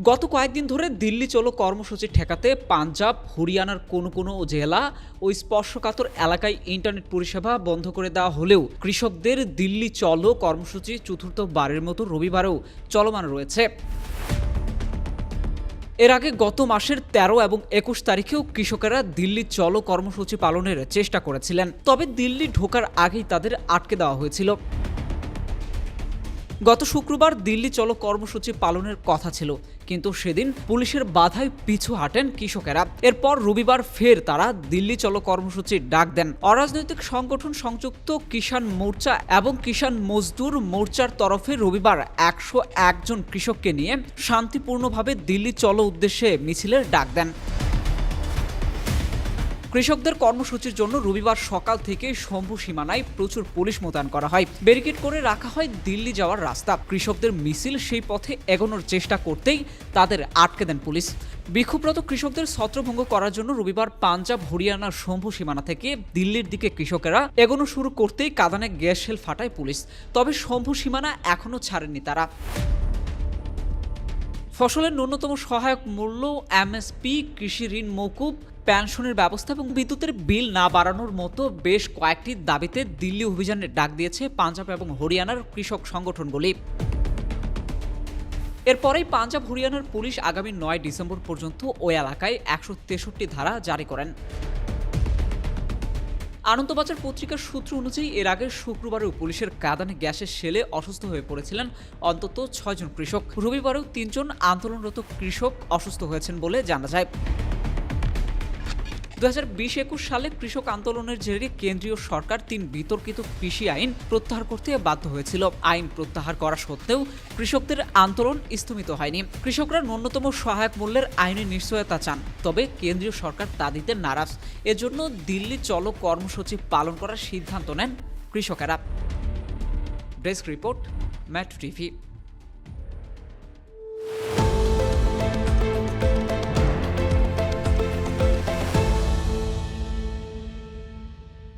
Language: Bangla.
গত কয়েকদিন ধরে দিল্লি চলো কর্মসূচি ঠেকাতে পাঞ্জাব, হরিয়ানার কোনো কোনো জেলা ও স্পর্শকাতর এলাকায় ইন্টারনেট পরিষেবা বন্ধ করে দেওয়া হলেও কৃষকদের দিল্লি চলো কর্মসূচি চতুর্থ বারের মতো রবিবারেও চলমান রয়েছে। এর আগে গত মাসের ১৩ এবং একুশ তারিখেও কৃষকেরা দিল্লি চলো কর্মসূচি পালনের চেষ্টা করেছিলেন। তবে দিল্লি ঢোকার আগেই তাদের আটকে দেওয়া হয়েছিল। গত শুক্রবার দিল্লি চলো কর্মসূচি পালনের কথা ছিল, কিন্তু সেদিন পুলিশের বাধায় পিছু হাঁটেন কৃষকেরা। এরপর রবিবার ফের তারা দিল্লি চলো কর্মসূচির ডাক দেন। অরাজনৈতিক সংগঠন সংযুক্ত কিষাণ মোর্চা এবং কিষাণ মজদুর মোর্চার তরফে রবিবার একশো একজন কৃষককে নিয়ে শান্তিপূর্ণভাবে দিল্লি চলো উদ্দেশ্যে মিছিলের ডাক দেন। কৃষকদের কর্মসূচির জন্য রবিবার সকাল থেকে শম্ভু সীমানায় প্রচুর পুলিশ মোতায়েন করা হয়। ব্যারিকেড করে রাখা হয় দিল্লি যাওয়ার রাস্তা। কৃষকদের মিছিল সেই পথে এগোনোর চেষ্টা করতেই তাদের আটকে দেন পুলিশ। বিক্ষোভরত কৃষকদের ছত্রভঙ্গ করার জন্য রবিবার পাঞ্জাব হরিয়ানার শম্ভু সীমানা থেকে দিল্লির দিকে কৃষকেরা এগোনো শুরু করতেই কাদানে গ্যাস শেল ফাটায় পুলিশ। তবে শম্ভু সীমানা এখনও ছাড়েনি তারা। ফসলের ন্যূনতম সহায়ক মূল্য এমএসপি, কৃষি ঋণ মৌকুব পেনশনের ব্যবস্থা এবং বিদ্যুতের বিল না বাড়ানোর মতো বেশ কয়েকটি দাবিতে দিল্লি অভিযানের ডাক দিয়েছে পাঞ্জাব এবং হরিয়ানার কৃষক সংগঠনগুলি। এরপরেই পাঞ্জাব, হরিয়ানার পুলিশ আগামী নয় ডিসেম্বর পর্যন্ত ওই এলাকায় একশো তেষট্টি ধারা জারি করেন। আনন্দবাজার পত্রিকার সূত্র অনুযায়ী, এর আগে শুক্রবারেও পুলিশের কাদানে গ্যাসের সেলে অসুস্থ হয়ে পড়েছিলেন অন্তত ছয়জন কৃষক। রবিবারেও তিনজন আন্দোলনরত কৃষক অসুস্থ হয়েছেন বলে জানা যায়। দু হাজার বিশ একুশ সালে কৃষক আন্দোলনের জেরে কেন্দ্রীয় সরকার তিন বিতর্কিত কৃষি আইন প্রত্যাহার করতে বাধ্য হয়েছিল। আইন প্রত্যাহার করা সত্ত্বেও কৃষকদের আন্দোলন স্থমিত হয়নি। কৃষকরা ন্যূনতম সহায়ক মূল্যের আইনি নিশ্চয়তা চান, তবে কেন্দ্রীয় সরকার তা দিতে নারাজ। এজন্য দিল্লি চলো কর্মসূচি পালন করার সিদ্ধান্ত নেন কৃষকেরা। ডেস্ক রিপোর্ট ম্যাট টিভি।